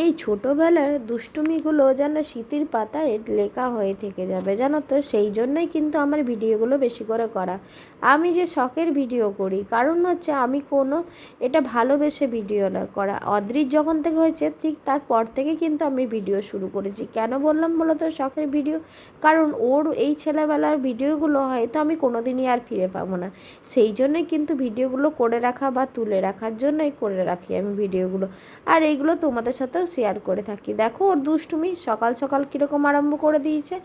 এই ছোটোবেলার দুষ্টুমিগুলো যেন স্মৃতির পাতায় লেখা হয়ে থেকে যাবে, জানো তো? সেই জন্যই কিন্তু আমার ভিডিওগুলো বেশি করে করা। আমি যে শখের ভিডিও করি, কারণ হচ্ছে আমি কোনো এটা ভালোবেসে ভিডিও না করা। অদ্রির যখন থেকে হয়েছে, ঠিক তারপর থেকে কিন্তু আমি ভিডিও শুরু করেছি। কেন বললাম বলো তো শখের ভিডিও, কারণ ওর এই ছেলেবেলার ভিডিওগুলো হয়তো আমি কোনো দিনই আর ফিরে পাবো না। সেই জন্যই কিন্তু ভিডিওগুলো করে রাখা বা তুলে রাখার জন্যই করে রাখি আমি ভিডিওগুলো। আর এইগুলো তোমাদের সাথেও শেয়ার করে থাকি। দেখো, ওর দুষ্টুমি সকাল সকাল কীরকম আরম্ভ করে দিয়েছে।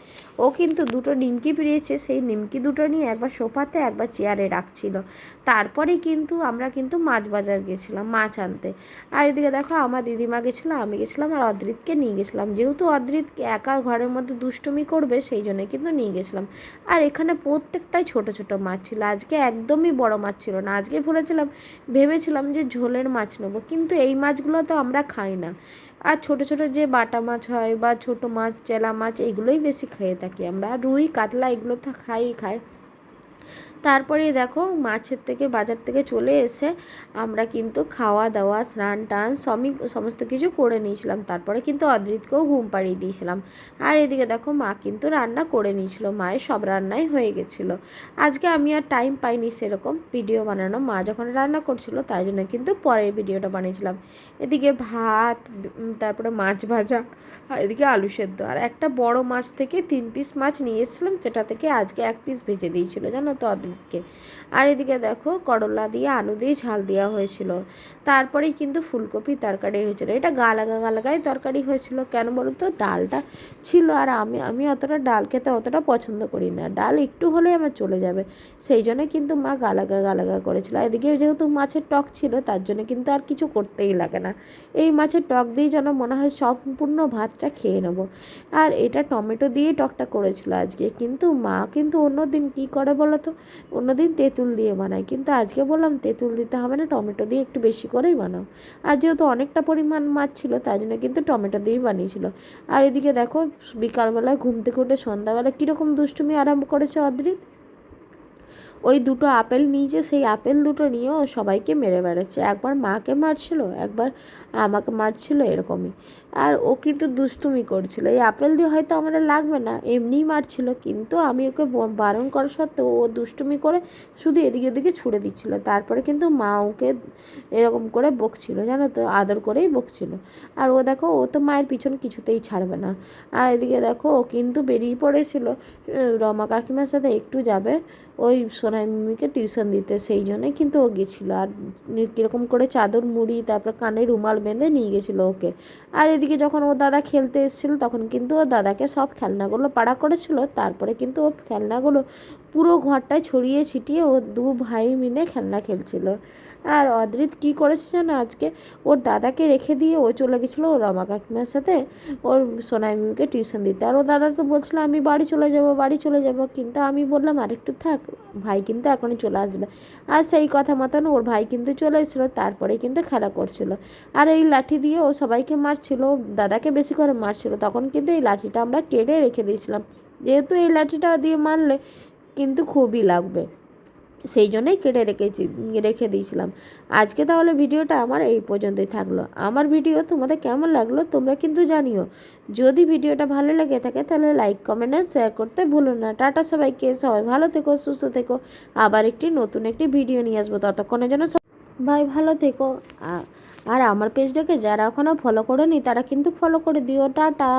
ও কিন্তু দুটো নিমকি পেরিয়েছে সেই নিমকি দুটো নিয়ে একবার সোফাতে, একবার চেয়ারে রাখছিল। তারপরে কিন্তু আমরা কিন্তু মাছ বাজার গেছিলাম, মাছ আনতে। আর এদিকে দেখো, আমার দিদিমা গেছিল, আমি গেছিলাম আর অদ্রিতকে নিয়ে গেছিলাম। যেহেতু অদ্রিত একা ঘরের মধ্যে দুষ্টুমি করবে, সেই জন্য কিন্তু নিয়ে গেছিলাম। আর এখানে প্রত্যেকটাই ছোট ছোট মাছ ছিল, আজকে একদমই বড় মাছ ছিল না। আজকে ভেবেছিলাম ভেবেছিলাম যে ঝোলের মাছ নেব, কিন্তু এই মাছগুলো তো আমরা খাই না। আর ছোট ছোট যে বাটা মাছ হয় বা ছোট মাছ, চেলা মাছ, এগুলোই বেশি খেয়ে থাকি আমরা। রুই, কাতলা, এগুলো তো খাই খাই। তারপরে দেখো মাছের থেকে বাজার থেকে চলে এসে আমরা কিন্তু খাওয়া দাওয়া, স্নান টান সবই সমস্ত কিছু করে নিয়েছিলাম। তারপরে কিন্তু অদ্রিতকেও ঘুম পাড়িয়ে দিয়েছিলাম। আর এদিকে দেখো মা কিন্তু রান্না করে নিয়েছিল, মায়ের সব রান্নাই হয়ে গেছিল। আজকে আমি আর টাইম পাইনি সেরকম ভিডিও বানানো। মা যখন রান্না করছিল তাই জন্য কিন্তু পরের ভিডিওটা বানিয়েছিলাম। এদিকে ভাত তারপরে মাছ ভাজা আর এদিকে আলু সেদ্ধ। আর একটা বড় মাছ থেকে তিন পিস মাছ নিয়ে এসেছিলাম, যেটা থেকে আজকে এক পিস ভেজে দিয়েছিল। জানো তো অদিতকে আর এদিকে দেখো, করলা দিয়ে আলু দিয়ে ঝাল দেওয়া হয়েছিল। তারপরেই কিন্তু ফুলকপি তরকারি হয়েছিল। এটা গালাগা গালাগাই তরকারি হয়েছিল। কেন বলো তো? ডালটা ছিল। আর আমি আমি অতটা ডাল খেতে অতটা পছন্দ করি না। ডাল একটু হলেই আমার চলে যাবে। সেই জন্য কিন্তু মা গালাগা গালাগা করেছিল। এদিকে যেহেতু মাছের টক ছিল, তার জন্য কিন্তু আর কিছু করতেই লাগে না। এই মাছের টক দিয়ে যেন মনে হয় সম্পূর্ণ ভাতটা খেয়ে নেব। আর এটা টমেটো দিয়ে টকটা করেছিল আজকে। কিন্তু মা কিন্তু অন্য দিন কী করে বলো তো? অন্যদিন তেঁতুল দিয়ে বানাই। কিন্তু আজকে বললাম তেঁতুল দিতে হবে না, টমেটো দিয়ে একটু বেশি করেই বানাও। আর যেহেতু অনেকটা পরিমাণ মাছ ছিল, তাই জন্য কিন্তু টমেটো দিয়েই বানিয়েছিল। আর এদিকে দেখো, বিকালবেলায় ঘুম থেকে উঠে সন্ধ্যাবেলা কীরকম দুষ্টুমি আরম্ভ করেছে অদ্রিত? ওই দুটো আপেল নিয়েছে, সেই আপেল দুটো নিয়েও সবাইকে মেরে বেড়াচ্ছে। একবার মাকে মারছিল, একবার আমাকে মারছিল এরকমই। আর ও কিন্তু দুষ্টুমি করছিল। এই আপেল দিয়ে হয়তো আমাদের লাগবে না, এমনিই মারছিল, কিন্তু আমি ওকে বারণ করা সত্ত্বেও ও দুষ্টুমি করে শুধু এদিকে ওদিকে ছুড়ে দিচ্ছিল। তারপরে কিন্তু মা ওকে এরকম করে বকছিল, জানো তো, আদর করেই বকছিল। আর ও দেখো, ও তো মায়ের পিছন কিছুতেই ছাড়বে না। আর এদিকে দেখো, ও কিন্তু বেরিয়ে পড়েছিল। রমা কাকিমার সাথে একটু যাবে, ওই সোনাই মিমিকে টিউশন দিতে, সেই জন্যই কিন্তু ও গেছিল। আর কীরকম করে চাদর মুড়ি, তারপর কানে রুমাল বেঁধে নিয়ে গেছিল ওকে। আর এদিকে যখন ও দাদা খেলতে এসেছিল, তখন কিন্তু ও দাদাকে সব খেলনাগুলো পাড়া করেছিল। তারপরে কিন্তু ও খেলনাগুলো পুরো ঘরটা ছড়িয়ে ছিটিয়ে ও দু ভাই মিলে খেলনা খেলছিল। আর অদ্রিত কী করেছে জানো? আজকে ওর দাদাকে রেখে দিয়ে ও চলে গেছিল ওর রমা কাকিমার সাথে। ওর সোনাই মিমিকে টিউশন দিতে। আর ও দাদা তো বলছিল, আমি বাড়ি চলে যাব, বাড়ি চলে যাব। কিন্তু আমি বললাম, আরেকটু থাক, ভাই কিন্তু এখনই চলে আসবে। আর সেই কথা মতন ওর ভাই কিন্তু চলে এসেছিল তারপরে কিন্তু খেলা করছিল। আর এই লাঠি দিয়ে ও সবাইকে মারছিল, দাদাকে বেশি করে মারছিল। তখন কিন্তু এই লাঠিটা আমরা কেটে রেখে দিয়েছিলাম। যেহেতু এই লাঠিটা দিয়ে মারলে কিন্তু খুবই লাগবে। সেই জন্যই কেটে রেখেছি, রেখে দিয়েছিলাম। আজকে তাহলে ভিডিওটা আমার এই পর্যন্তই থাকল। আমার ভিডিও তোমাদের কেমন লাগল তোমরা কিন্তু জানিও। যদি ভিডিওটা ভালো লেগে থাকে তাহলে লাইক কমেন্ট আর শেয়ার করতে ভুলো না। টাটা সবাইকে, সবাই ভালো থেকো, সুস্থ থেকো। আবার একটি নতুন একটি ভিডিও নিয়ে আসব। ততক্ষণে যেন ভাই ভালো থেকো। আর আমার পেজটাকে যারা এখনও ফলো করেনি তারা কিন্তু ফলো করে দিও। টাটা!